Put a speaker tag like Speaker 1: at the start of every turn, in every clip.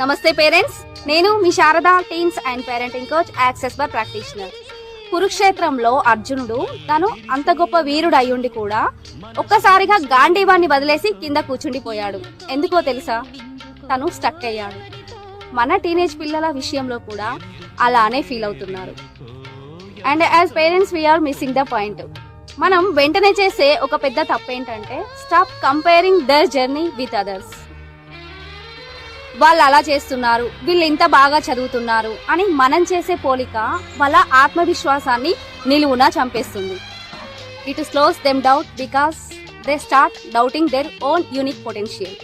Speaker 1: నమస్తే పేరెంట్స్. నేను మీ Sarada teens and parenting coach access bar practitioner. కురుక్షేత్రంలో అర్జునుడు తను అంత గొప్ప వీరుడు అయ్యుండి కూడా ఒక్కసారిగా గాంధీవాన్ని వదిలేసి కింద కూర్చుండిపోయాడు. ఎందుకో తెలుసా? తను స్టక్ అయ్యాడు. మన టీనేజ్ పిల్లల విషయంలో కూడా అలానే ఫీల్ అవుతున్నారు. And as parents we are missing the point మనం వెంటనే చేసే ఒక పెద్ద తప్పేంటంటే stop comparing their journey with others వాళ్ళు అలా చేస్తున్నారు వీళ్ళు ఇంత బాగా చదువుతున్నారు అని మనం చేసే పోలిక వాళ్ళ ఆత్మవిశ్వాసాన్ని నిలువున చంపేస్తుంది. It slows them doubt because they start doubting their own unique potential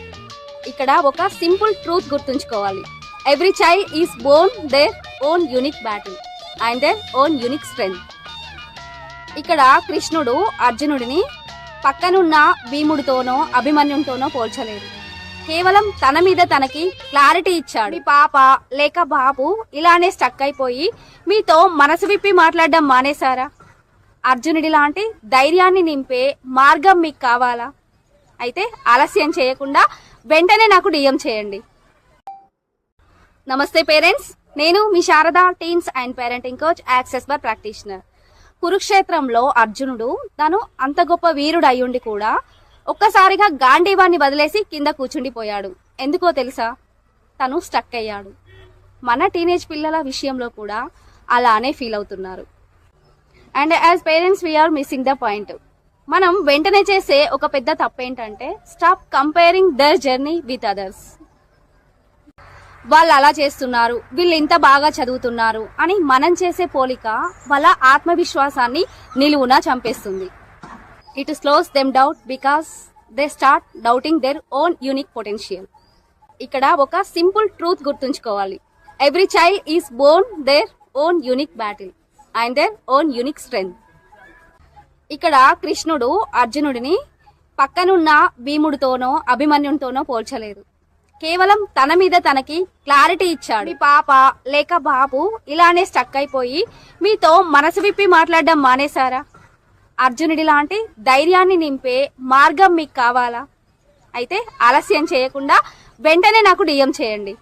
Speaker 1: ఇక్కడ ఒక సింపుల్ ట్రూత్ గుర్తుంచుకోవాలి. Every child is born their own unique battle and their own unique strength ఇక్కడ కృష్ణుడు అర్జునుడిని పక్కనున్న భీముడితోనో అభిమన్యుడితోనో పోల్చలేదు కేవలం తన మీద తనకి క్లారిటీ ఇచ్చాడు. మీ పాప లేక బాబు ఇలానే స్టక్ అయిపోయి మీతో మనసు విప్పి మాట్లాడడం మానేశారా? అర్జునుడి లాంటి ధైర్యాన్ని నింపే మార్గం మీకు కావాలా? అయితే ఆలస్యం చేయకుండా వెంటనే నాకు డిఎం చేయండి. నమస్తే పేరెంట్స్. నేను మీ Sarada teens and parenting coach access bar practitioner. కురుక్షేత్రంలో అర్జునుడు తను అంత గొప్ప వీరుడు అయ్యుండి కూడా ఒక్కసారిగా గాంధీవాన్ని వదిలేసి కింద కూర్చుండిపోయాడు. ఎందుకో తెలుసా? తను స్టక్ అయ్యాడు. మన టీనేజ్ పిల్లల విషయంలో కూడా అలానే ఫీల్ అవుతున్నారు. And as parents we are missing the point. మనం వెంటనే చేసే ఒక పెద్ద తప్పేంటంటే stop comparing their journey with others. వాళ్ళు అలా చేస్తున్నారు వీళ్ళు ఇంత బాగా చదువుతున్నారు అని మనం చేసే పోలిక వాళ్ళ ఆత్మవిశ్వాసాన్ని నిలువున చంపేస్తుంది. It slows them doubt because they start doubting their own unique potential ఇక్కడ ఒక సింపుల్ ట్రూత్ గుర్తుంచుకోవాలి. Every child is born their own unique battle and their own unique strength ఇక్కడ కృష్ణుడు అర్జునుడిని పక్కనున్న భీముడితోనో అభిమన్యుడితోనో పోల్చలేదు. కేవలం తన మీద తనకి క్లారిటీ ఇచ్చాడు. మీ పాప లేక బాబు ఇలానే స్టక్ అయిపోయి మీతో మనసు విప్పి మాట్లాడడం మానేశారా? అర్జునుడి లాంటి ధైర్యాన్ని నింపే మార్గం మీకు కావాలా? అయితే ఆలస్యం చేయకుండా వెంటనే నాకు డిఎం చేయండి.